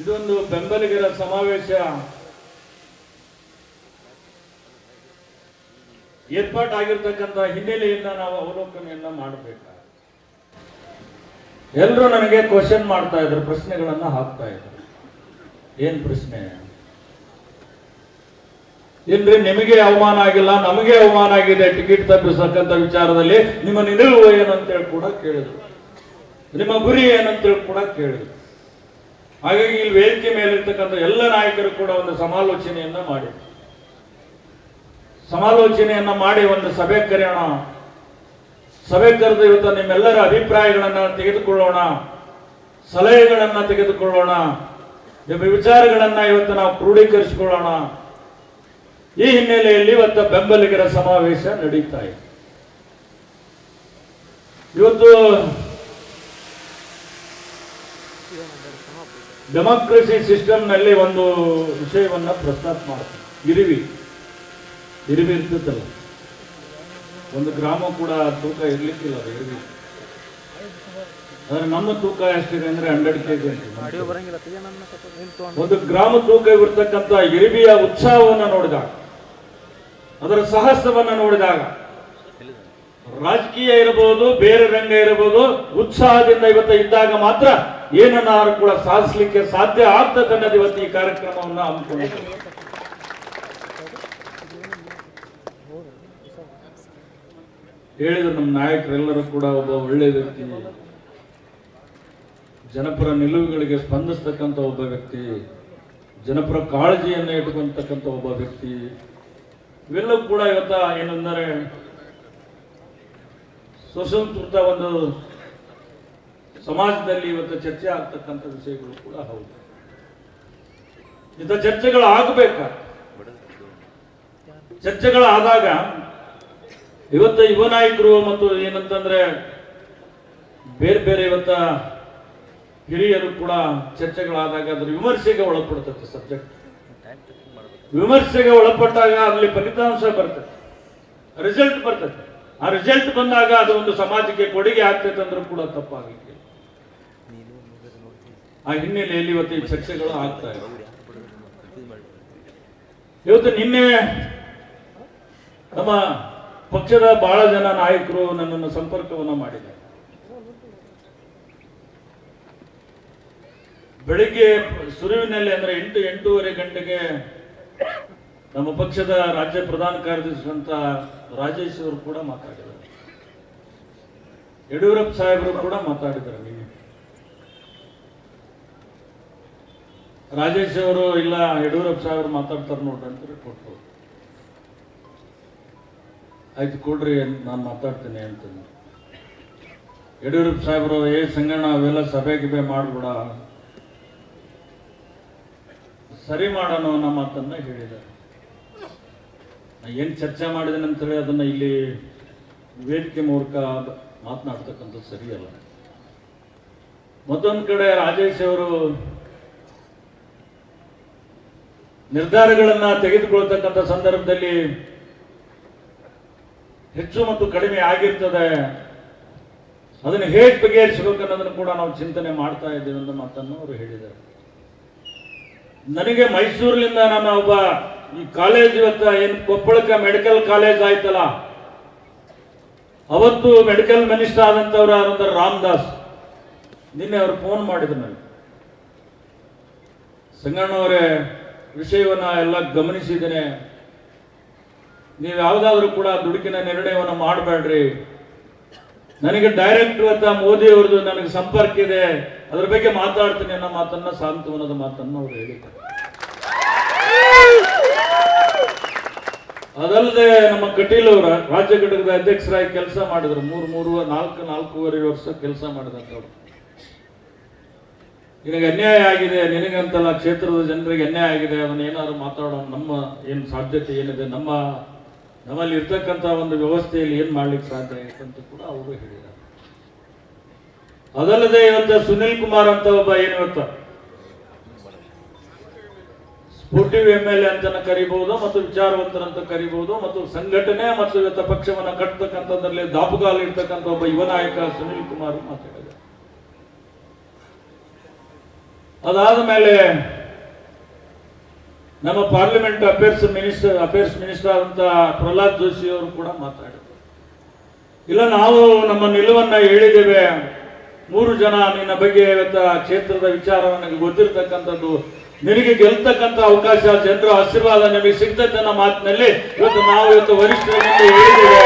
ಇದೊಂದು ಬೆಂಬಲಿಗರ ಸಮಾವೇಶ. ಏರ್ಪಾಟಾಗಿರ್ತಕ್ಕಂಥ ಹಿನ್ನೆಲೆಯಿಂದ ನಾವು ಅವಲೋಕನೆಯನ್ನ ಮಾಡಬೇಕು ಎಲ್ಲರೂ ನನಗೆ ಕ್ವಶನ್ ಮಾಡ್ತಾ ಇದ್ರು, ಪ್ರಶ್ನೆಗಳನ್ನು ಹಾಕ್ತಾ ಇದ್ರು. ಏನ್ ಪ್ರಶ್ನೆ? ಇಲ್ರಿ, ನಿಮಗೆ ಅವಮಾನ ಆಗಿಲ್ಲ, ನಮಗೆ ಅವಮಾನ ಆಗಿದೆ, ಟಿಕೆಟ್ ತಪ್ಪಿಸತಕ್ಕಂಥ ವಿಚಾರದಲ್ಲಿ ನಿಮ್ಮ ನಿಲುವು ಏನಂತೇಳಿ ಕೂಡ ಕೇಳಿದ್ರು. ನಿಮ್ಮ ಗುರಿ ಏನಂತೇಳಿ ಕೂಡ ಕೇಳಿದ್ರು. ಹಾಗಾಗಿ ಇಲ್ಲಿ ವೇದಿಕೆ ಮೇಲಿರ್ತಕ್ಕಂಥ ಎಲ್ಲ ನಾಯಕರು ಕೂಡ ಒಂದು ಸಮಾಲೋಚನೆಯನ್ನ ಮಾಡಿ. ಸಮಾಲೋಚನೆಯನ್ನ ಮಾಡಿ ಒಂದು ಸಭೆ ಕರೆಯೋಣ. ಸಭೆ ಕರೆದು ಇವತ್ತು ನಿಮ್ಮೆಲ್ಲರ ಅಭಿಪ್ರಾಯಗಳನ್ನ ತೆಗೆದುಕೊಳ್ಳೋಣ. ಸಲಹೆಗಳನ್ನ ತೆಗೆದುಕೊಳ್ಳೋಣ. ನಿಮ್ಮ ವಿಚಾರಗಳನ್ನ ಇವತ್ತು ನಾವು ಕ್ರೋಢೀಕರಿಸಿಕೊಳ್ಳೋಣ. ಈ ಹಿನ್ನೆಲೆಯಲ್ಲಿ ಇವತ್ತು ಬೆಂಬಲಿಗರ ಸಮಾವೇಶ ನಡೀತಾ ಇದೆ. ಇವತ್ತು ಡೆಮಾಕ್ರಸಿ ಸಿಸ್ಟಮ್ನಲ್ಲಿ ಒಂದು ವಿಷಯವನ್ನ ಪ್ರಸ್ತಾಪ ಮಾಡ್ತಾರೆ ಇರಿವಿ ಇರಿವಿ ಇರ್ತದಲ್ಲ. ಒಂದು ಗ್ರಾಮ ಕೂಡ ತೂಕ ಇರ್ಲಿಕ್ಕಿಲ್ಲ ಅದು ಇರಿವಿ ಆದ್ರೆ ನಮ್ಮ ತೂಕ ಎಷ್ಟಿದೆ ಅಂದ್ರೆ ಹಂಡ್ರೆಡ್ ಕೆ ಜಿ ಅಂತ. ಒಂದು ಗ್ರಾಮ ತೂಕ ಇರ್ತಕ್ಕಂಥ ಇರಿವಿಯ ಉತ್ಸಾಹವನ್ನು ನೋಡಿದಾಗ ಅದರ ಸಾಹಸವನ್ನ ನೋಡಿದಾಗ ರಾಜಕೀಯ ಇರಬಹುದು ಬೇರೆ ರಂಗ ಇರಬಹುದು ಉತ್ಸಾಹದಿಂದ ಇವತ್ತು ಇದ್ದಾಗ ಮಾತ್ರ ಏನನ್ನಾರು ಕೂಡ ಸಾಧಿಸಲಿಕ್ಕೆ ಸಾಧ್ಯ ಆಗ್ತದೆ ಇವತ್ತು ಈ ಕಾರ್ಯಕ್ರಮವನ್ನು ಹಮ್ಮಿಕೊಂಡಿದ್ದೀವಿ. ಹೇಳಿದ್ರು ನಮ್ಮ ನಾಯಕರೆಲ್ಲರೂ ಕೂಡ ಒಬ್ಬ ಒಳ್ಳೆ ವ್ಯಕ್ತಿ. ಜನಪರ ನಿಲುವುಗಳಿಗೆ ಸ್ಪಂದಿಸ್ತಕ್ಕಂಥ ಒಬ್ಬ ವ್ಯಕ್ತಿ. ಜನಪರ ಕಾಳಜಿಯನ್ನು ಇಟ್ಕೊಂತಕ್ಕಂಥ ಒಬ್ಬ ವ್ಯಕ್ತಿ. ಇವೆಲ್ಲವೂ ಕೂಡ ಇವತ್ತ ಏನಂದರೆ ಸ್ವಸಂತೃತ ಒಂದು ಸಮಾಜದಲ್ಲಿ ಇವತ್ತು ಚರ್ಚೆ ಆಗ್ತಕ್ಕಂಥ ವಿಷಯಗಳು ಕೂಡ ಹೌದು. ಇಂಥ ಚರ್ಚೆಗಳು ಆಗಬೇಕ ಚರ್ಚೆಗಳಾದಾಗ ಇವತ್ತು ಯುವ ನಾಯಕರು ಮತ್ತು ಏನಂತಂದ್ರೆ ಬೇರೆ ಬೇರೆ ಇವತ್ತ ಹಿರಿಯರು ಕೂಡ ಚರ್ಚೆಗಳಾದಾಗ ಅದ್ರ ವಿಮರ್ಶೆಗೆ ಒಳಪಡ್ತದೆ ಸಬ್ಜೆಕ್ಟ್ ವಿಮರ್ಶೆಗೆ ಒಳಪಟ್ಟಾಗ ಅಲ್ಲಿ ಫಲಿತಾಂಶ ಬರ್ತದೆ ರಿಸಲ್ಟ್ ಬರ್ತದೆ ಆ ರಿಸಲ್ಟ್ ಬಂದಾಗ ಅದು ಒಂದು ಸಮಾಜಕ್ಕೆ ಕೊಡುಗೆ ಆಗ್ತೈತೆ ಅಂದ್ರೂ ಕೂಡ ತಪ್ಪಾಗಲಿಕ್ಕೆ ಆ ಹಿನ್ನೆಲೆಯಲ್ಲಿ ಇವತ್ತು ಚರ್ಚೆಗಳು ಆಗ್ತಾ ಇವೆ ಇವತ್ತು ನಿನ್ನೆ ನಮ್ಮ ಪಕ್ಷದ ಬಹಳ ಜನ ನಾಯಕರು ನನ್ನನ್ನು ಸಂಪರ್ಕವನ್ನ ಮಾಡಿದ್ದಾರೆ. ಬೆಳಿಗ್ಗೆ ಸುರುವಿನಲ್ಲಿ ಅಂದ್ರೆ ಎಂಟು, ಎಂಟೂವರೆ ಗಂಟೆಗೆ ನಮ್ಮ ಪಕ್ಷದ ರಾಜ್ಯ ಪ್ರಧಾನ ಕಾರ್ಯದರ್ಶಿ ಅಂತ ರಾಜೇಶ್ ಅವರು ಕೂಡ ಮಾತಾಡಿದರು ಯಡಿಯೂರಪ್ಪ ಸಾಹೇಬರು ಕೂಡ ಮಾತಾಡಿದ್ದಾರೆ. ರಾಜೇಶ್ ಅವರು ಇಲ್ಲ, ಯಡಿಯೂರಪ್ಪ ಸಾಹೇಬರು ಮಾತಾಡ್ತಾರೆ ನೋಡ್ರಿ ಅಂತ ಕೊಟ್ಟರು. ಆಯ್ತು ಕೊಡ್ರಿ, ನಾನು ಮಾತಾಡ್ತೀನಿ ಅಂತಂದು ಯಡಿಯೂರಪ್ಪ ಸಾಹೇಬ್ರು, ಏ ಸಂಗಣ್ಣ, ಅವೆಲ್ಲ ಸಭೆ ಗಿಬೆ ಮಾಡ್ಬಿಡ. ಸರಿ ಮಾಡೋಣ ಅನ್ನೋ ಮಾತನ್ನ ಹೇಳಿದ್ದಾರೆ. ನಾ ಏನ್ ಚರ್ಚೆ ಮಾಡಿದ್ದೇನೆ ಅಂತೇಳಿ ಅದನ್ನ ಇಲ್ಲಿ ವೇದಿಕೆ ಮೂಲಕ ಮಾತನಾಡ್ತಕ್ಕಂಥದ್ದು ಸರಿಯಲ್ಲ. ಮತ್ತೊಂದು ಕಡೆ ರಾಜೇಶ್ ಅವರು ನಿರ್ಧಾರಗಳನ್ನ ತೆಗೆದುಕೊಳ್ತಕ್ಕಂಥ ಸಂದರ್ಭದಲ್ಲಿ ಹೆಚ್ಚು ಮತ್ತು ಕಡಿಮೆ ಆಗಿರ್ತದೆ. ಅದನ್ನು ಹೇಗೆ ಬಗೆಹರಿಸಬೇಕು ಅನ್ನೋದನ್ನು ಕೂಡ ನಾವು ಚಿಂತನೆ ಮಾಡ್ತಾ ಇದ್ದೇವೆ ಅಂತ ಮಾತನ್ನು ಅವರು ಹೇಳಿದರು ನನಗೆ ಮೈಸೂರಿನಿಂದ ನನ್ನ ಒಬ್ಬ ಈ ಕಾಲೇಜ್ ಇವತ್ತ ಏನು ಕೊಪ್ಪಳಕ್ಕೆ ಮೆಡಿಕಲ್ ಕಾಲೇಜ್ ಆಯ್ತಲ್ಲ, ಅವತ್ತು ಮೆಡಿಕಲ್ ಮಿನಿಸ್ಟರ್ ಆದಂಥವ್ರು ಯಾರಂದ್ರೆ ರಾಮದಾಸ್. ನಿನ್ನೆ ಅವರು ಫೋನ್ ಮಾಡಿದ್ರು ನನಗೆ. ಸಂಗಣ್ಣವರೇ ವಿಷಯವನ್ನ ಎಲ್ಲ ಗಮನಿಸಿದ್ದೇನೆ. ನೀವು ಯಾವುದಾದ್ರೂ ಕೂಡ ದುಡುಕಿನ ನಿರ್ಣಯವನ್ನು ಮಾಡಬೇಡ್ರಿ. ನನಗೆ ಡೈರೆಕ್ಟ್ ಇವತ್ತ ಮೋದಿ ಅವ್ರದ್ದು ನನಗೆ ಸಂಪರ್ಕ ಇದೆ. ಅದ್ರ ಬಗ್ಗೆ ಮಾತಾಡ್ತೀನಿ ಅನ್ನೋ ಮಾತನ್ನ ಸಾಂತ್ವನದ ಮಾತನ್ನ ಅವ್ರು ಹೇಳಿದ್ದಾರೆ. ಅದಲ್ಲದೆ ನಮ್ಮ ಕಟೀಲ್ ಅವರ ರಾಜ್ಯ ಘಟಕದ ಅಧ್ಯಕ್ಷರಾಗಿ ಕೆಲಸ ಮಾಡಿದ್ರು. ಮೂರು ಮೂರು ನಾಲ್ಕು ನಾಲ್ಕೂವರೆ ವರ್ಷ ಕೆಲಸ ಮಾಡಿದಂಥವ್ರು. ನಿನಗೆ ಅನ್ಯಾಯ ಆಗಿದೆ, ನಿನಗಂತಲ್ಲ ಕ್ಷೇತ್ರದ ಜನರಿಗೆ ಅನ್ಯಾಯ ಆಗಿದೆ ಅದನ್ನ ಏನಾದ್ರು ಮಾತಾಡೋಣ, ನಮ್ಮ ಏನು ಸಾಧ್ಯತೆ ಏನಿದೆ, ನಮ್ಮ, ನಮ್ಮಲ್ಲಿ ಇರ್ತಕ್ಕಂಥ ಒಂದು ವ್ಯವಸ್ಥೆಯಲ್ಲಿ ಏನು ಮಾಡ್ಲಿಕ್ಕೆ ಸಾಧ್ಯ ಆಗಿತ್ತು ಅಂತ ಕೂಡ ಅವರು ಹೇಳಿದ್ದಾರೆ. ಅದಲ್ಲದೆ ಇವತ್ತು ಸುನಿಲ್ ಕುಮಾರ್ ಅಂತ ಒಬ್ಬ ಏನು ಇವತ್ತು? ಸ್ಪೋರ್ಟಿವ್ ಎಂ ಎಲ್ ಎ ಅಂತ ಕರಿಬಹುದು ಮತ್ತು ವಿಚಾರವಂತರಂತ ಕರಿಬಹುದು ಮತ್ತು ಸಂಘಟನೆ ಮತ್ತು ಇವತ್ತು ಪಕ್ಷವನ್ನು ಕಟ್ಟತಕ್ಕಂಥದ್ರಲ್ಲಿ ದಾಪುಗಾಲಿರ್ತಕ್ಕಂಥ ಒಬ್ಬ ಯುವ ನಾಯಕ ಸುನಿಲ್ ಕುಮಾರ್ ಮಾತಾಡಿದ್ದಾರೆ. ಅದಾದ ಮೇಲೆ ನಮ್ಮ parliament affairs minister affairs minister ಆದಂತ ಪ್ರಹ್ಲಾದ್ ಜೋಶಿ ಅವರು ಕೂಡ ಮಾತಾಡಿದರು. ಇಲ್ಲ, ನಾವು ನಮ್ಮ ನಿಲುವನ್ನ ಹೇಳಿದ್ದೇವೆ. ಮೂರು ಜನ ನಿನ್ನ ಬಗ್ಗೆ ಇವತ್ತ ಕ್ಷೇತ್ರದ ವಿಚಾರ ನನಗೆ ಗೊತ್ತಿರ್ತಕ್ಕಂಥದ್ದು. ನಿನಗೆ ಗೆಲ್ತಕ್ಕಂಥ ಅವಕಾಶ, ಜನರ ಆಶೀರ್ವಾದ ನಿಮಗೆ ಸಿಗ್ತದೆ ಅನ್ನೋ ಮಾತಿನಲ್ಲಿ ಇವತ್ತು ನಾವು ಇವತ್ತು ವರಿಷ್ಠರ ಹೇಳಿದ್ದೇವೆ.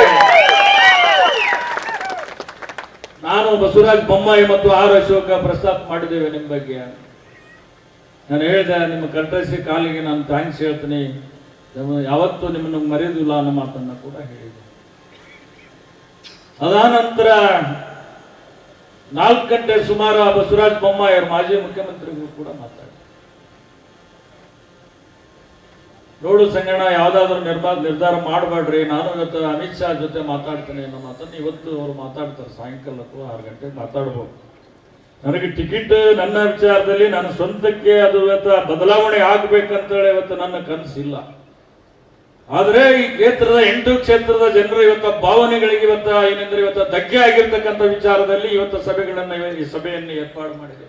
ನಾನು ಬಸವರಾಜ್ ಬೊಮ್ಮಾಯಿ ಮತ್ತು ಆರ್ ಅಶೋಕ ಪ್ರಸ್ತಾಪ ಮಾಡಿದ್ದೇವೆ ನಿಮ್ಮ ಬಗ್ಗೆ. ನಾನು ಹೇಳಿದೆ ನಿಮ್ಮ ಕಂಠಸಿ ಕಾಲಿಗೆ ನಾನು ಥ್ಯಾಂಕ್ಸ್ ಹೇಳ್ತೀನಿ. ಯಾವತ್ತೂ ನಿಮ್ಮನ್ನು ಮರೆಯುವುದಿಲ್ಲ ಅನ್ನೋ ಮಾತನ್ನ ಕೂಡ ಹೇಳಿದೆ. ಅದಾದ ನಂತರ ನಾಲ್ಕು ಗಂಟೆ ಸುಮಾರು ಬಸವರಾಜ ಬೊಮ್ಮಾಯಿ ಅವರು ಮಾಜಿ ಮುಖ್ಯಮಂತ್ರಿಗಳು ಕೂಡ ಮಾತಾಡಿದ್ರು. ನೋಡು ಸಂಗಣ ಯಾವುದಾದ್ರೂ ನಿರ್ಮಾ ನಿರ್ಧಾರ ಮಾಡಬೇಡ್ರಿ. ನಾನು ಇವತ್ತು ಅಮಿತ್ ಶಾ ಜೊತೆ ಮಾತಾಡ್ತೇನೆ ಅನ್ನೋ ಮಾತನ್ನು ಇವತ್ತು ಅವರು ಮಾತಾಡ್ತಾರೆ. ಸಾಯಂಕಾಲಕ್ಕೂ ಆರು ಗಂಟೆಗೆ ಮಾತಾಡ್ಬೋದು. ನನಗೆ ಟಿಕೆಟ್ ನನ್ನ ವಿಚಾರದಲ್ಲಿ ನನ್ನ ಸ್ವಂತಕ್ಕೆ ಅದು ಇವತ್ತು ಬದಲಾವಣೆ ಆಗ್ಬೇಕಂತೇಳಿ ಇವತ್ತು ನನ್ನ ಕನಸಿಲ್ಲ. ಆದರೆ ಈ ಕ್ಷೇತ್ರದ ಎಂಟು ಕ್ಷೇತ್ರದ ಜನರು ಇವತ್ತ ಭಾವನೆಗಳಿಗೆ ಇವತ್ತ ಏನಂದ್ರೆ ಇವತ್ತ ಧಕ್ಕೆ ಆಗಿರ್ತಕ್ಕಂಥ ವಿಚಾರದಲ್ಲಿ ಇವತ್ತು ಸಭೆಗಳನ್ನು ಈ ಸಭೆಯನ್ನು ಏರ್ಪಾಡು ಮಾಡಿದೆ.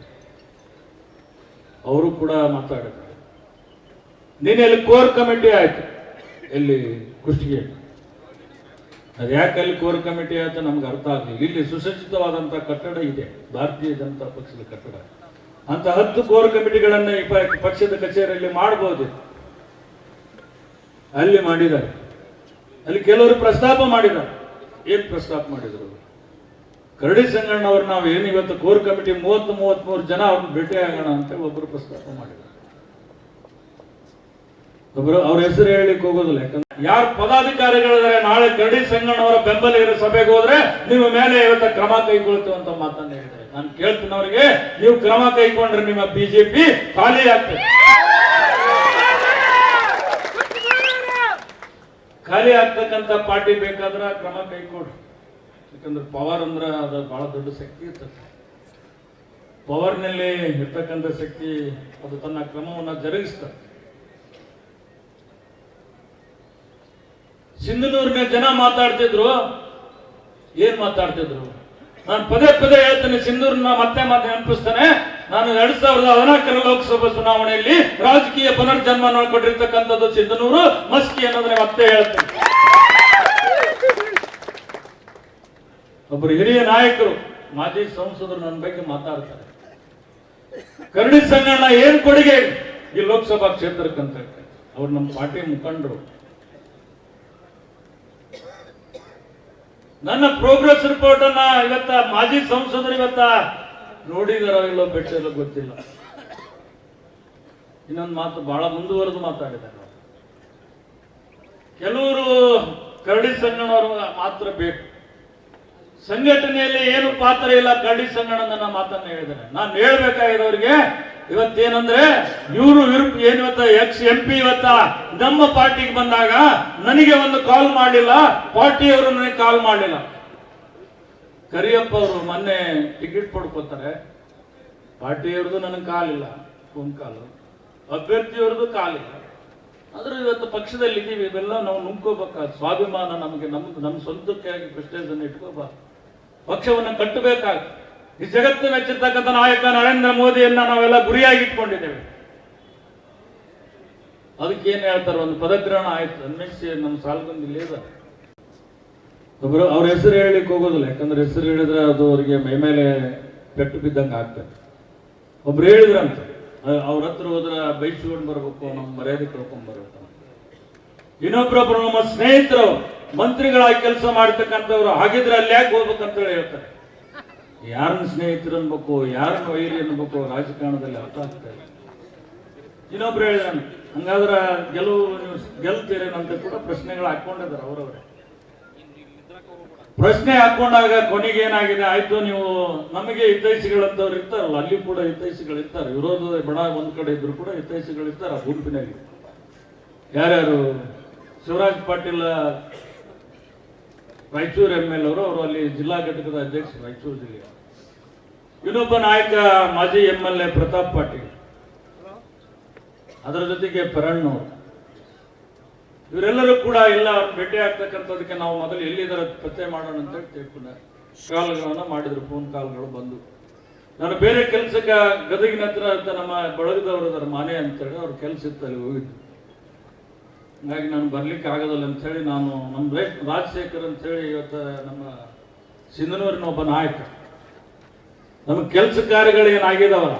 ಅವರು ಕೂಡ ಮಾತಾಡಿದ್ದಾರೆ ನೀನೆಲ್ಲಿ ಕೋರ್ ಕಮಿಟಿ ಆಯ್ತು. ಎಲ್ಲಿ ಕುಷ್ಟಗಿ ಅದು ಅಲ್ಲಿ ಕೋರ್ ಕಮಿಟಿ ಅಂತ ನಮ್ಗೆ ಅರ್ಥ ಆಗಲಿಲ್ಲ. ಇಲ್ಲಿ ಸುಸಜ್ಜಿತವಾದಂತಹ ಕಟ್ಟಡ ಇದೆ. ಭಾರತೀಯ ಜನತಾ ಪಕ್ಷದ ಕಟ್ಟಡ. ಅಂತ ಹತ್ತು ಕೋರ್ ಕಮಿಟಿಗಳನ್ನ ಈ ಪಕ್ಷದ ಕಚೇರಿಯಲ್ಲಿ ಮಾಡಬಹುದು ಅಲ್ಲಿ ಮಾಡಿದ್ದಾರೆ. ಅಲ್ಲಿ ಕೆಲವರು ಪ್ರಸ್ತಾಪ ಮಾಡಿದ್ದಾರೆ. ಏನ್ ಪ್ರಸ್ತಾಪ ಮಾಡಿದ್ರು? ಕರಡಿ ಸಂಗಣ್ಣ ಅವ್ರು ನಾವು ಏನು ಇವತ್ತು ಕೋರ್ ಕಮಿಟಿ ಮೂವತ್ತು ಮೂವತ್ಮೂರು ಜನ ಅವ್ರನ್ನ ಭೇಟಿ ಆಗೋಣ ಅಂತ ಒಬ್ಬರು ಪ್ರಸ್ತಾಪ ಮಾಡಿದ್ದಾರೆ. ಒಬ್ರು ಅವ್ರ ಹೆಸರು ಹೇಳಲಿಕ್ಕೆ ಹೋಗೋದಿಲ್ಲ, ಯಾಕಂದ್ರೆ ಯಾರು ಪದಾಧಿಕಾರಿಗಳಿದ್ದಾರೆ, ನಾಳೆ ಕರಡಿ ಸಂಗಣ್ಣವರ ಬೆಂಬಲ ಇರೋ ಸಭೆಗೆ ಹೋದ್ರೆ ನಿಮ್ಮ ಮೇಲೆ ಇವತ್ತ ಕ್ರಮ ಕೈಗೊಳ್ತೀವಿ ಅಂತ ಮಾತನ್ನ ಹೇಳ್ತಾರೆ ನಾನು ಕೇಳ್ತೀನಿ ಅವರಿಗೆ ನೀವು ಕ್ರಮ ಕೈಗೊಂಡ್ರೆ ನಿಮ್ಮ ಬಿಜೆಪಿ ಖಾಲಿ ಆಗ್ತದೆ. ಖಾಲಿ ಆಗ್ತಕ್ಕಂಥ ಪಾರ್ಟಿ ಬೇಕಾದ್ರೆ ಕ್ರಮ ಕೈಗೊಡ್ರಿ ಯಾಕಂದ್ರೆ ಪವರ್ ಅಂದ್ರೆ ಅದು ಬಹಳ ದೊಡ್ಡ ಶಕ್ತಿ ಇರ್ತದೆ. ಪವರ್ನಲ್ಲಿ ಇರ್ತಕ್ಕಂಥ ಶಕ್ತಿ ಅದು ತನ್ನ ಕ್ರಮವನ್ನು ಜರುಗಿಸ್ತದೆ. ಸಿಂಧನೂರಿನ ಜನ ಮಾತಾಡ್ತಿದ್ರು. ಏನ್ ಮಾತಾಡ್ತಿದ್ರು? ನಾನು ಪದೇ ಪದೇ ಹೇಳ್ತೇನೆ ಸಿಂಧೂರ್ನ ಮತ್ತೆ ಮತ್ತೆ ನೆನಪಿಸ್ತೇನೆ. ನಾನು ಎರಡ್ ಸಾವಿರದ ಹದಿನಾಲ್ಕರ ಲೋಕಸಭಾ ಚುನಾವಣೆಯಲ್ಲಿ ರಾಜಕೀಯ ಪುನರ್ಜನ್ಮ ನೋಡ್ಕೊಂಡಿರ್ತಕ್ಕಂಥದ್ದು ಸಿಂಧನೂರು ಮಸ್ಕಿ ಅನ್ನೋದನ್ನ ಮತ್ತೆ ಹೇಳ್ತೇನೆ. ಒಬ್ಬರು ಹಿರಿಯ ನಾಯಕರು, ಮಾಜಿ ಸಂಸದರು ನನ್ನ ಬಗ್ಗೆ ಮಾತಾಡ್ತಾರೆ. ಕರಡಿ ಸಂಗಣ್ಣ ಏನ್ ಕೊಡುಗೆ ಈ ಲೋಕಸಭಾ ಕ್ಷೇತ್ರಕ್ಕಂತ ಅವ್ರು ನಮ್ಮ ಪಾರ್ಟಿ ಮುಖಂಡರು. ನನ್ನ ಪ್ರೋಗ್ರೆಸ್ ರಿಪೋರ್ಟ್ ಅನ್ನ ಇವತ್ತ ಮಾಜಿ ಸಂಸದರು ಇವತ್ತ ನೋಡಿದಾರ ಇಲ್ಲೋ ಬೆಟ್ಟ ಗೊತ್ತಿಲ್ಲ. ಇನ್ನೊಂದು ಮಾತು ಬಹಳ ಮುಂದುವರೆದು ಮಾತಾಡಿದ್ದಾರೆ. ಕೆಲವರು ಕರಡಿ ಸಂಗಣವರು ಮಾತ್ರ ಬೇಕು. ಸಂಘಟನೆಯಲ್ಲಿ ಏನು ಪಾತ್ರ ಇಲ್ಲ ಕರಡಿ ನನ್ನ ಮಾತನ್ನ ಹೇಳಿದ್ದಾರೆ. ನಾನು ಹೇಳ್ಬೇಕಾಗಿರೋರಿಗೆ ಇವತ್ತೇನಂದ್ರೆ ಇವರು ಏನು ಇವತ್ತ ಎಕ್ಸ್ ಎಂ ಪಿ ಇವತ್ತ ನಮ್ಮ ಪಾರ್ಟಿಗೆ ಬಂದಾಗ ನನಗೆ ಒಂದು ಕಾಲ್ ಮಾಡಲಿಲ್ಲ ಪಾರ್ಟಿಯವರು ನನಗೆ ಕಾಲ್ ಮಾಡಲಿಲ್ಲ. ಕರಿಯಪ್ಪ ಅವರು ಮೊನ್ನೆ ಟಿಕೆಟ್ ಪಡ್ಕೋತಾರೆ. ಪಾರ್ಟಿಯವ್ರದ್ದು ನನಗೆ ಕಾಲ್ ಇಲ್ಲ ಫೋನ್ ಕಾಲು ಅಭ್ಯರ್ಥಿಯವ್ರದ್ದು ಕಾಲಿಲ್ಲ ಆದ್ರೂ ಇವತ್ತು ಪಕ್ಷದಲ್ಲಿ ಇದ್ದೀವಿ ಇವೆಲ್ಲ ನಾವು ನುಂಗ್ಕೋಬೇಕಾದ ಸ್ವಾಭಿಮಾನ ನಮಗೆ, ನಮ್ದು ನಮ್ಮ ಸ್ವಂತಕ್ಕೆ ಆಗಿ ಪ್ರೆಸ್ಟೇಜ್ ಅನ್ನು ಇಟ್ಕೋಬಾರ್ದು. ಪಕ್ಷವನ್ನು ಕಟ್ಟಬೇಕಾಗ ಈ ಜಗತ್ತು ಮೆಚ್ಚಿರ್ತಕ್ಕಂಥ ನಾಯಕ ನರೇಂದ್ರ ಮೋದಿಯನ್ನ ನಾವೆಲ್ಲ ಗುರಿಯಾಗಿ ಇಟ್ಕೊಂಡಿದ್ದೇವೆ ಅದಕ್ಕೆ ಏನ್ ಹೇಳ್ತಾರೆ, ಒಂದು ಪದಗ್ರಹಣ ಆಯ್ತು. ಅನ್ವೇಷಿ ನಮ್ಮ ಸಾಲ್ಗೊಂದು ಬಂದಿಲ್ಲ ಇದೆ. ಒಬ್ರು ಅವ್ರ ಹೆಸರು ಹೇಳಲಿಕ್ಕೆ ಹೋಗೋದಿಲ್ಲ, ಯಾಕಂದ್ರೆ ಹೆಸರು ಹೇಳಿದ್ರೆ ಅದು ಅವರಿಗೆ ಮೈ ಮೇಲೆ ಪೆಟ್ಟು ಬಿದ್ದಂಗೆ ಆಗ್ತದೆ. ಒಬ್ರು ಹೇಳಿದ್ರಂತ ಅವ್ರ ಹತ್ರ ಹೋದ್ರೆ ಬೈಸ್ಕೊಂಡು ಬರ್ಬೇಕು ನಮ್ಮ ಮರ್ಯಾದೆ ಕಳ್ಕೊಂಡ್ ಬರ್ಬೇಕು ಇನ್ನೊಬ್ರೊಬ್ರು ನಮ್ಮ ಸ್ನೇಹಿತರು, ಮಂತ್ರಿಗಳಾಗಿ ಕೆಲಸ ಮಾಡ್ತಕ್ಕಂಥವ್ರು, ಹಾಗಿದ್ರೆ ಅಲ್ಲಿ ಯಾಕೆ ಹೋಗ್ಬೇಕಂತ ಹೇಳಿ ಹೇಳ್ತಾರೆ. ಯಾರನ್ನ ಸ್ನೇಹಿತರು ಅನ್ಬೇಕು, ಯಾರನ್ನ ವೈರಿ ಅನ್ಬೇಕು, ರಾಜಕಾರಣದಲ್ಲಿ ಅರ್ಥ ಆಗ್ತಾ ಇಲ್ಲ. ಇನ್ನೊಬ್ರು ಹೇಳಿದಾನೆ, ಹಂಗಾದ್ರೆ ಗೆಲುವು ನೀವು ಗೆಲ್ತೀರೇನಂತ ಕೂಡ ಪ್ರಶ್ನೆಗಳು ಹಾಕೊಂಡಿದ್ದಾರೆ ಅವರವರೇ. ಪ್ರಶ್ನೆ ಹಾಕೊಂಡಾಗ ಕೊನೆಗೆ ಏನಾಗಿದೆ? ಆಯ್ತು, ನೀವು ನಮಗೆ ಹಿತೈಷಿಗಳಂತವ್ರು ಇರ್ತಾರಲ್ಲ, ಅಲ್ಲಿ ಕೂಡ ಹಿತೈಷಿಗಳು ಇರ್ತಾರೆ. ವಿರೋಧದ ಬಡ ಒಂದ್ ಕಡೆ ಇದ್ರು ಕೂಡ ಹಿತೈಷಿಗಳು ಇರ್ತಾರೆ ಗುಂಪಿನಲ್ಲಿ. ಯಾರ್ಯಾರು? ಶಿವರಾಜ್ ಪಾಟೀಲ್, ರಾಯಚೂರು ಎಂ ಎಲ್ ಅವರು ಅವರು ಅಲ್ಲಿ ಜಿಲ್ಲಾ ಘಟಕದ ಅಧ್ಯಕ್ಷರು, ರಾಯಚೂರು ಜಿಲ್ಲೆ ಇನ್ನೊಬ್ಬ ನಾಯಕ ಮಾಜಿ M L A Pratap Patil. ಅದರ ಜೊತೆಗೆ ಪರಣ್ಣು ಇವರೆಲ್ಲರೂ ಕೂಡ ಎಲ್ಲ ಭೇಟಿ ಆಗ್ತಕ್ಕಂಥದಕ್ಕೆ ನಾವು ಮೊದಲು ಎಲ್ಲಿದ್ದಾರೆ ಪತ್ತೆ ಮಾಡೋಣ ಅಂತ ಹೇಳಿ ತಿಳ್ಕೊಂಡೆ ಕಾಲ್ಗಳನ್ನ ಮಾಡಿದ್ರು ಫೋನ್ ಕಾಲ್ಗಳು ಬಂದು. ನಾನು ಬೇರೆ ಕೆಲಸಕ್ಕೆ ಗದಗಿನ ಹತ್ರ ಅಂತ ನಮ್ಮ ಬಳಗದವರು ಅದರ ಮನೆ ಅಂತೇಳಿ ಅವ್ರ ಕೆಲಸ ಇತ್ತು ಅಲ್ಲಿ ಹೋಗಿದ್ದು. ಹಾಗಾಗಿ ನಾನು ಬರ್ಲಿಕ್ಕೆ ಆಗೋದಿಲ್ಲ ಅಂತೇಳಿ ನಾನು ನಮ್ಮ ರಾಜಶೇಖರ್ ಅಂತೇಳಿ ಇವತ್ತು ನಮ್ಮ ಸಿಂಧನೂರಿನ ಒಬ್ಬ ನಾಯಕ. ನಮ್ಮ ಕೆಲಸ ಕಾರ್ಯಗಳು ಏನಾಗಿದಾವಲ್ಲ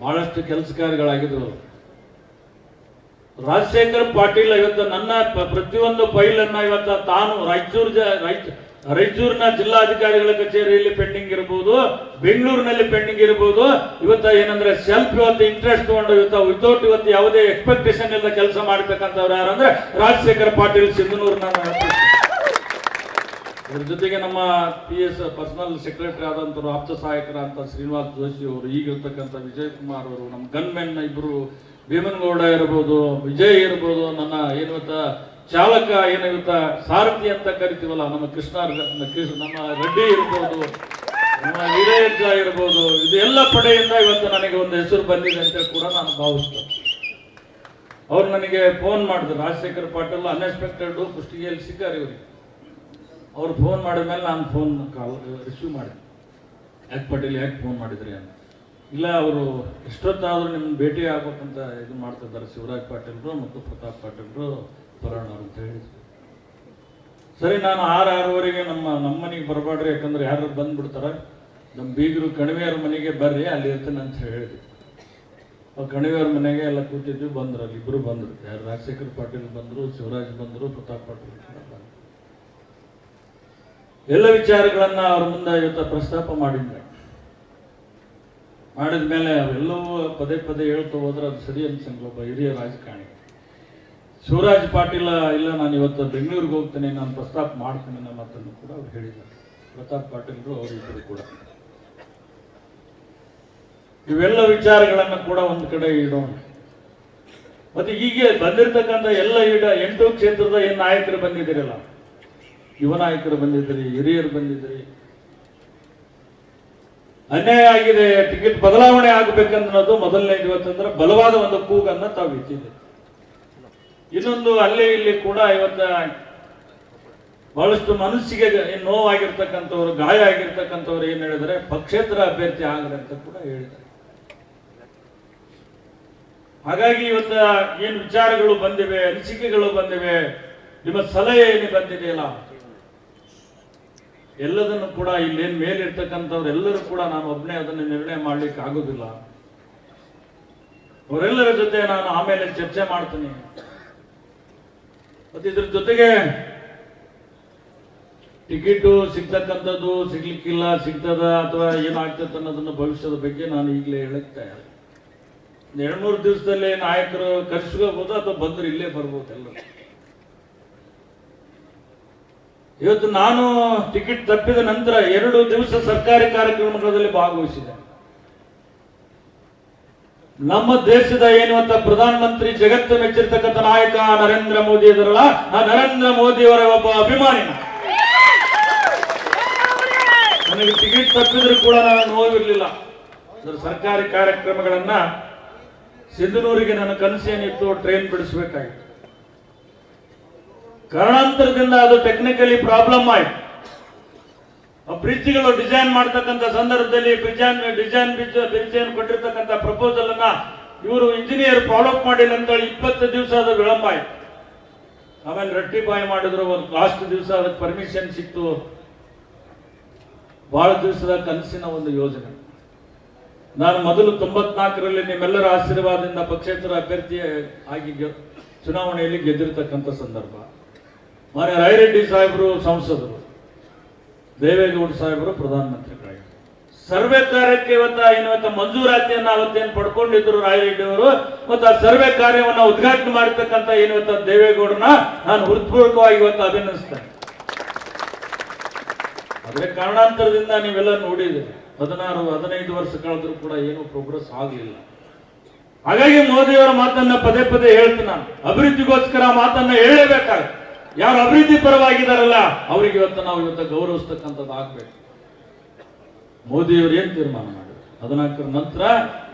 ಬಹಳಷ್ಟು ಕೆಲಸ ಕಾರ್ಯಗಳಾಗಿದ್ದವು ರಾಜಶೇಖರ್ ಪಾಟೀಲ್ ಇವತ್ತು ನನ್ನ ಪ್ರತಿಯೊಂದು ಪ್ರತಿಯೊಂದು ಅನ್ನ ಇವತ್ತು ತಾನು ರಾಯಚೂರು ರಾಯಚೂರಿನ ಜಿಲ್ಲಾಧಿಕಾರಿಗಳ ಕಚೇರಿಯಲ್ಲಿ ಪೆಂಡಿಂಗ್ ಇರಬಹುದು ಬೆಂಗಳೂರಿನಲ್ಲಿ ಪೆಂಡಿಂಗ್ ಇರಬಹುದು ಇವತ್ತು ಏನಂದ್ರೆ ಸೆಲ್ಫ್ ಇವತ್ತು ಇಂಟ್ರೆಸ್ಟ್ ತಗೊಂಡು ಇವತ್ತು ವಿತೌಟ್ ಇವತ್ತು ಯಾವುದೇ ಎಕ್ಸ್ಪೆಕ್ಟೇಷನ್ ಇಲ್ಲದ ಕೆಲಸ ಮಾಡ್ತಕ್ಕಂಥವ್ರು ಯಾರಂದ್ರೆ ರಾಜಶೇಖರ್ ಪಾಟೀಲ್ ಸಿಂಧನೂರ್ನ ಇದ್ರ ಜೊತೆಗೆ ನಮ್ಮ ಪಿ ಎಸ್ ಪರ್ಸನಲ್ ಸೆಕ್ರೆಟರಿ ಆದಂತರು ಆಪ್ತ ಸಹಾಯಕರ ಶ್ರೀನಿವಾಸ್ ಜೋಶಿ ಅವರು, ಈಗಿರ್ತಕ್ಕಂಥ ವಿಜಯ್ ಕುಮಾರ್ ಅವರು, ನಮ್ಮ ಗನ್ಮೆನ್ ಇಬ್ರು ಭೀಮನಗೌಡ ಇರ್ಬೋದು, ವಿಜಯ್ ಇರ್ಬೋದು, ನನ್ನ ಏನು ಚಾಲಕ ಏನಾಗಿರುತ್ತ ಸಾರಥಿ ಅಂತ ಕರಿತೀವಲ್ಲ, ನಮ್ಮ ಕೃಷ್ಣ ನಮ್ಮ ರೆಡ್ಡಿ ಇರ್ಬೋದು, ನಮ್ಮ ವೀರಯ್ಯ ಇರ್ಬೋದು, ಇದೆಲ್ಲ ಪಡೆಯಿಂದ ಇವತ್ತು ನನಗೆ ಒಂದು ಹೆಸರು ಬಂದಿದೆ ಅಂತ ಕೂಡ ನಾನು ಭಾವಿಸ್ತೇನೆ. ಅವ್ರು ನನಗೆ ಫೋನ್ ಮಾಡಿದ್ರು, ರಾಜಶೇಖರ್ ಪಾಟೀಲ್, ಅನ್ಎಕ್ಸ್ಪೆಕ್ಟೆಡ್ ಕುಷ್ಟಗಿಯಲ್ಲಿ ಸಿಕ್ಕಾರೆ ಇವರಿಗೆ ಅವ್ರು ಫೋನ್ ಮಾಡಿದ ಮೇಲೆ ನಾನು ಫೋನ್ ಕಾಲ್ ರಿಸೀವ್ ಮಾಡಿದೆ. ಯಾಕೆ ಪಟೇಲ್, ಯಾಕೆ ಫೋನ್ ಮಾಡಿದ್ರಿ ಅಂತ. ಇಲ್ಲ, ಅವರು ಎಷ್ಟೊತ್ತಾದರೂ ನಿಮ್ಮ ಭೇಟಿ ಆಗ್ಬೇಕಂತ ಇದು ಮಾಡ್ತಿದ್ದಾರೆ ಶಿವರಾಜ್ ಪಾಟೀಲ್ರು ಮತ್ತು ಪ್ರತಾಪ್ ಪಾಟೀಲ್ರು ಬರೋಣ ಅಂತ ಹೇಳಿದ್ರು. ಸರಿ, ನಾನು ಆರು ಆರೂವರೆಗೆ ನಮ್ಮ ನಮ್ಮ ಮನೆಗೆ ಬರಬೇಡ್ರಿ ಯಾಕಂದ್ರೆ ಯಾರು ಬಂದ್ಬಿಡ್ತಾರೆ. ನಮ್ಮ ಬೀಗರು ಕಣಿವೆಯವ್ರ ಮನೆಗೆ ಬರ್ರಿ, ಅಲ್ಲಿ ಇರ್ತೀನಿ ಅಂತ ಹೇಳಿದ್ವಿ ಅವ್ರು ಕಣಿವೆಯವ್ರ ಮನೆಗೆ ಎಲ್ಲ ಕೂತಿದ್ವಿ, ಬಂದ್ರು, ಅಲ್ಲಿ ಇಬ್ಬರು ಬಂದ್ರು. ಯಾರು ರಾಜಶೇಖರ್ ಪಾಟೀಲ್ ಬಂದ್ರು, ಶಿವರಾಜ್ ಬಂದ್ರು, ಪ್ರತಾಪ್ ಪಾಟೀಲ್ ಬಂದ್ರು. ಎಲ್ಲ ವಿಚಾರಗಳನ್ನು ಅವ್ರ ಮುಂದೆ ಇವತ್ತು ಪ್ರಸ್ತಾಪ ಮಾಡಿದ್ರೆ ಮಾಡಿದ ಮೇಲೆ ಅವೆಲ್ಲವೂ ಪದೇ ಪದೇ ಹೇಳ್ತಾ ಹೋದ್ರೆ ಅದು ಸರಿ ಅನ್ಸಂಗಿಲ್ಲ, ಒಬ್ಬ ಹಿರಿಯ ರಾಜಕಾರಣಿ. ಶಿವರಾಜ್ ಪಾಟೀಲ, ಇಲ್ಲ, ನಾನು ಇವತ್ತು ಬೆಂಗಳೂರಿಗೆ ಹೋಗ್ತೇನೆ, ನಾನು ಪ್ರಸ್ತಾಪ ಮಾಡ್ತೇನೆ ಅನ್ನೋ ಮಾತನ್ನು ಕೂಡ ಅವ್ರು ಹೇಳಿದ್ದಾರೆ. ಪ್ರತಾಪ್ ಪಾಟೀಲ್ರು ಅವರಿಬ್ಬರು ಕೂಡ. ಇವೆಲ್ಲ ವಿಚಾರಗಳನ್ನು ಕೂಡ ಒಂದು ಕಡೆ ಇಡೋಣ. ಮತ್ತೆ ಹೀಗೆ ಬಂದಿರತಕ್ಕಂಥ ಎಲ್ಲ ಇಡ ಎಂಟು ಕ್ಷೇತ್ರದ ಏನು ನಾಯಕರು ಬಂದಿದ್ದೀರಲ್ಲ ಯುವ ನಾಯಕರು ಬಂದಿದ್ರಿ, ಹಿರಿಯರು ಬಂದಿದ್ರಿ. ಅನ್ಯಾಯ ಆಗಿದೆ, ಟಿಕೆಟ್ ಬದಲಾವಣೆ ಆಗಬೇಕನ್ನೋದು ಮೊದಲನೇ ಇವತ್ತಂದ್ರೆ ಬಲವಾದ ಒಂದು ಕೂಗನ್ನ ತಾವು ಇಟ್ಟಿದೆ ಇನ್ನೊಂದು ಅಲ್ಲಿ ಇಲ್ಲಿ ಕೂಡ ಇವತ್ತ ಬಹಳಷ್ಟು ಮನಸ್ಸಿಗೆ ನೋವಾಗಿರ್ತಕ್ಕಂಥವ್ರು, ಗಾಯ ಆಗಿರ್ತಕ್ಕಂಥವ್ರು ಏನ್ ಹೇಳಿದ್ರೆ ಪಕ್ಷೇತರ ಅಭ್ಯರ್ಥಿ ಆಗ್ರಿ ಅಂತ ಕೂಡ ಹೇಳಿದ್ದಾರೆ. ಹಾಗಾಗಿ ಇವತ್ತ ಏನ್ ವಿಚಾರಗಳು ಬಂದಿವೆ, ಅನಿಸಿಕೆಗಳು ಬಂದಿವೆ, ನಿಮ್ಮ ಸಲಹೆ ಏನು ಬಂದಿದೆಯಲ್ಲ? ಎಲ್ಲದನ್ನು ಕೂಡ ಇಲ್ಲೇನ್ ಮೇಲಿರ್ತಕ್ಕಂಥವ್ರೆಲ್ಲರೂ ಕೂಡ ನಾನು ಒಬ್ಬನೇ ಅದನ್ನು ನಿರ್ಣಯ ಮಾಡ್ಲಿಕ್ಕೆ ಆಗೋದಿಲ್ಲ. ಅವರೆಲ್ಲರ ಜೊತೆ ನಾನು ಆಮೇಲೆ ಚರ್ಚೆ ಮಾಡ್ತೀನಿ. ಮತ್ತೆ ಇದ್ರ ಜೊತೆಗೆ ಟಿಕೆಟು ಸಿಗ್ತಕ್ಕಂಥದ್ದು ಸಿಗ್ಲಿಕ್ಕಿಲ್ಲ, ಸಿಗ್ತದ ಅಥವಾ ಏನಾಗ್ತದೆ ಅನ್ನೋದನ್ನ ಭವಿಷ್ಯದ ಬಗ್ಗೆ ನಾನು ಈಗಲೇ ಹೇಳಕ್ ಒಂದ್ ಎರಡ್ ಮೂರು ದಿವಸದಲ್ಲಿ ನಾಯಕರು ಕರ್ಸ್ಕೋಬಹುದು ಅಥವಾ ಬಂದ್ರೆ ಇಲ್ಲೇ ಬರ್ಬೋದು ಎಲ್ಲರೂ? ಇವತ್ತು ನಾನು ಟಿಕೆಟ್ ತಪ್ಪಿದ ನಂತರ ಎರಡು ದಿವಸ ಸರ್ಕಾರಿ ಕಾರ್ಯಕ್ರಮಗಳಲ್ಲಿ ಭಾಗವಹಿಸಿದೆ. ನಮ್ಮ ದೇಶದ ಏನು ಅಂತ ಪ್ರಧಾನಮಂತ್ರಿ ಜಗತ್ತು ಮೆಚ್ಚಿರ್ತಕ್ಕಂಥ ನಾಯಕ ನರೇಂದ್ರ ಮೋದಿ ಇದರಲ್ಲ ಆ ನರೇಂದ್ರ ಮೋದಿ ಅವರ ಒಬ್ಬ ಅಭಿಮಾನಿ ನನಗೆ ಟಿಕೆಟ್ ತಪ್ಪಿದ್ರು ಕೂಡ ನಾನು ನೋವಿರ್ಲಿಲ್ಲ. ಸರ್ಕಾರಿ ಕಾರ್ಯಕ್ರಮಗಳನ್ನ ಸಿಂಧನೂರಿಗೆ ನನ್ನ ಕನಸೇನಿತ್ತು ಟ್ರೈನ್ ಬಿಡಿಸ್ಬೇಕಾಗಿತ್ತು. ಕಾರಣಾಂತರದಿಂದ ಅದು ಟೆಕ್ನಿಕಲಿ ಪ್ರಾಬ್ಲಮ್ ಆಯ್ತು. ಬ್ರಿಡ್ಜ್ಗಳು ಡಿಸೈನ್ ಮಾಡ್ತಕ್ಕಂಥ ಸಂದರ್ಭದಲ್ಲಿ ಡಿಸೈನ್ ಡಿಸೈನ್ ಡಿಸೈನ್ ಕೊಟ್ಟಿರ್ತಕ್ಕಂಥ ಪ್ರಪೋಸಲ್ ಅನ್ನ ಇವರು ಇಂಜಿನಿಯರ್ ಫಾಲೋಅಪ್ ಮಾಡಿಲ್ಲ ಅಂತೇಳಿ ಇಪ್ಪತ್ತು ದಿವಸ ಅದು ವಿಳಂಬ ಆಯ್ತು. ಆಮೇಲೆ ರೆಕ್ಟಿಫೈ ಮಾಡಿದ್ರು, ಒಂದು ಲಾಸ್ಟ್ ದಿವಸ ಅದಕ್ಕೆ ಪರ್ಮಿಷನ್ ಸಿಕ್ತು. ಬಹಳ ದಿವಸದ ಕನಸಿನ ಒಂದು ಯೋಜನೆ. ನಾನು ಮೊದಲು ತೊಂಬತ್ನಾಲ್ಕರಲ್ಲಿ ನಿಮ್ಮೆಲ್ಲರ ಆಶೀರ್ವಾದದಿಂದ ಪಕ್ಷೇತರ ಅಭ್ಯರ್ಥಿ ಆಗಿ ಚುನಾವಣೆಯಲ್ಲಿ ಗೆದ್ದಿರತಕ್ಕಂಥ ಸಂದರ್ಭ. ಮಾನ್ಯ ರಾಯರೆಡ್ಡಿ ಸಾಹೇಬರು ಸಂಸದರು, ದೇವೇಗೌಡ ಸಾಹೇಬರು ಪ್ರಧಾನಮಂತ್ರಿಗಳಾಗಿದ್ದರು. ಸರ್ವೆ ಕಾರ್ಯಕ್ಕೆ ಇವತ್ತ ಇವತ್ತ ಮಂಜೂರಾತಿಯನ್ನ ಅವತ್ತೇನು ಪಡ್ಕೊಂಡಿದ್ರು ರಾಯರೆಡ್ಡಿ ಅವರು, ಮತ್ತು ಆ ಸರ್ವೆ ಕಾರ್ಯವನ್ನ ಉದ್ಘಾಟನೆ ಮಾಡಿರ್ತಕ್ಕಂಥ ಏನು ಇವತ್ತ ನಾನು ಹೃತ್ಪೂರ್ವಕವಾಗಿ ಇವತ್ತು ಅಭಿನಂದಿಸ್ತೇನೆ. ಆದ್ರೆ ಕಾರಣಾಂತರದಿಂದ ನೀವೆಲ್ಲ ನೋಡಿದ್ದೀರಿ ಹದಿನಾರು, ಹದಿನೈದು ವರ್ಷ ಕಳೆದ್ರೂ ಕೂಡ ಏನು ಪ್ರೋಗ್ರೆಸ್ ಆಗಲಿಲ್ಲ. ಹಾಗಾಗಿ ಮೋದಿಯವರ ಮಾತನ್ನ ಪದೇ ಪದೇ ಹೇಳ್ತೀನಿ ನಾನು. ಅಭಿವೃದ್ಧಿಗೋಸ್ಕರ ಮಾತನ್ನ ಹೇಳಲೇಬೇಕಾಗುತ್ತೆ. ಯಾರು ಅಭಿವೃದ್ಧಿ ಪರವಾಗಿದ್ದಾರಲ್ಲ? ಅವರಿಗೆ ಇವತ್ತು ನಾವು ಇವತ್ತು ಗೌರವಿಸ್ತಕ್ಕಂಥದ್ದು ಆಗ್ಬೇಕು. ಮೋದಿಯವರು ಏನ್ ತೀರ್ಮಾನ ಮಾಡಿದ್ರು? ಹದಿನಾಲ್ಕರ ನಂತರ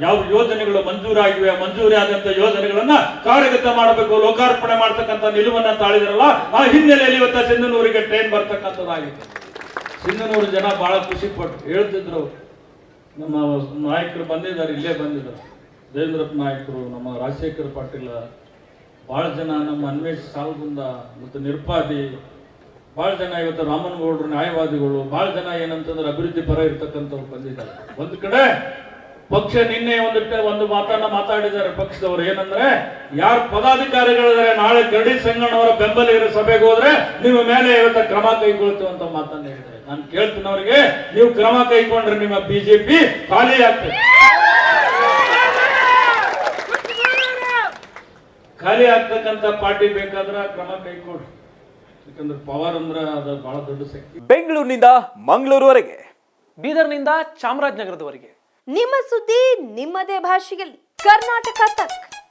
ಯಾವ ಯೋಜನೆಗಳು ಮಂಜೂರಾಗಿವೆ ಮಂಜೂರಿ ಆದಂತ ಯೋಜನೆಗಳನ್ನ ಕಾರ್ಯಗತ ಮಾಡಬೇಕು, ಲೋಕಾರ್ಪಣೆ ಮಾಡ್ತಕ್ಕಂಥ ನಿಲುವನ್ನ ತಾಳಿದ್ರಲ್ಲ ಆ ಹಿನ್ನೆಲೆಯಲ್ಲಿ ಇವತ್ತು ಸಿಂಧನೂರಿಗೆ ಟ್ರೈನ್ ಬರ್ತಕ್ಕಂಥದ್ದಾಗಿತ್ತು ಸಿಂಧನೂರು ಜನ ಬಹಳ ಖುಷಿ ಪಟ್ಟು ಹೇಳ್ತಿದ್ರು, ನಮ್ಮ ನಾಯಕರು ಬಂದಿದ್ದಾರೆ, ಇಲ್ಲೇ ಬಂದಿದ್ದಾರೆ. ದೇವೇಂದ್ರಪ್ಪ ನಾಯಕರು, ನಮ್ಮ ರಾಜಶೇಖರ್ ಪಾಟೀಲ ಭಾಳ ಜನ ನಮ್ಮ ಅನ್ವೇಷ ಸಾಲ್ಗುಂದ ಮತ್ತು ನಿರ್ಪಾದಿ, ಭಾಳ ಜನ ಇವತ್ತು ರಾಮನಗೌಡರು ನ್ಯಾಯವಾದಿಗಳು, ಭಾಳ ಜನ ಏನಂತಂದ್ರೆ ಅಭಿವೃದ್ಧಿ ಪರ ಇರ್ತಕ್ಕಂಥವ್ರು ಬಂದಿದ್ದಾರೆ. ಒಂದು ಕಡೆ ಪಕ್ಷ ನಿನ್ನೆ ಒಂದು ಒಂದು ಮಾತನ್ನ ಮಾತಾಡಿದ್ದಾರೆ ಪಕ್ಷದವರು. ಏನಂದ್ರೆ, ಯಾರು ಪದಾಧಿಕಾರಿಗಳಿದ್ದಾರೆ, ನಾಳೆ ಗರಡಿ ಸಂಗಣ್ಣವರ ಬೆಂಬಲಿಗರ ಸಭೆಗೆ ಹೋದ್ರೆ ನಿಮ್ಮ ಮೇಲೆ ಇವತ್ತು ಕ್ರಮ ಕೈಗೊಳ್ತೀವಿ ಅಂತ ಮಾತನ್ನ ಹೇಳಿದ್ದಾರೆ. ನಾನು ಕೇಳ್ತೀನಿ ಅವರಿಗೆ, ನೀವು ಕ್ರಮ ಕೈಗೊಂಡ್ರೆ ನಿಮ್ಮ ಬಿಜೆಪಿ ಖಾಲಿ ಆಗ್ತದೆ. ಖಾಲಿ ಆಗ್ತಕ್ಕಂಥ ಪಾರ್ಟಿ ಬೇಕಾದ್ರೆ ಕ್ರಮ ಕೈಗೊಳ್ರಿ ಯಾಕಂದ್ರೆ ಪವರ್ ಅಂದ್ರೆ ಅದು ಬಹಳ ದೊಡ್ಡ ಶಕ್ತಿ. ಬೆಂಗಳೂರಿನಿಂದ ಮಂಗಳೂರುವರೆಗೆ. ಬೀದರ್ನಿಂದ ಚಾಮರಾಜನಗರದವರೆಗೆ. ನಿಮ್ಮ ಸುದ್ದಿ ನಿಮ್ಮದೇ ಭಾಷೆಯಲ್ಲಿ. ಕರ್ನಾಟಕ ತಕ್.